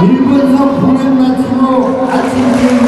1분석 공연마치고 아침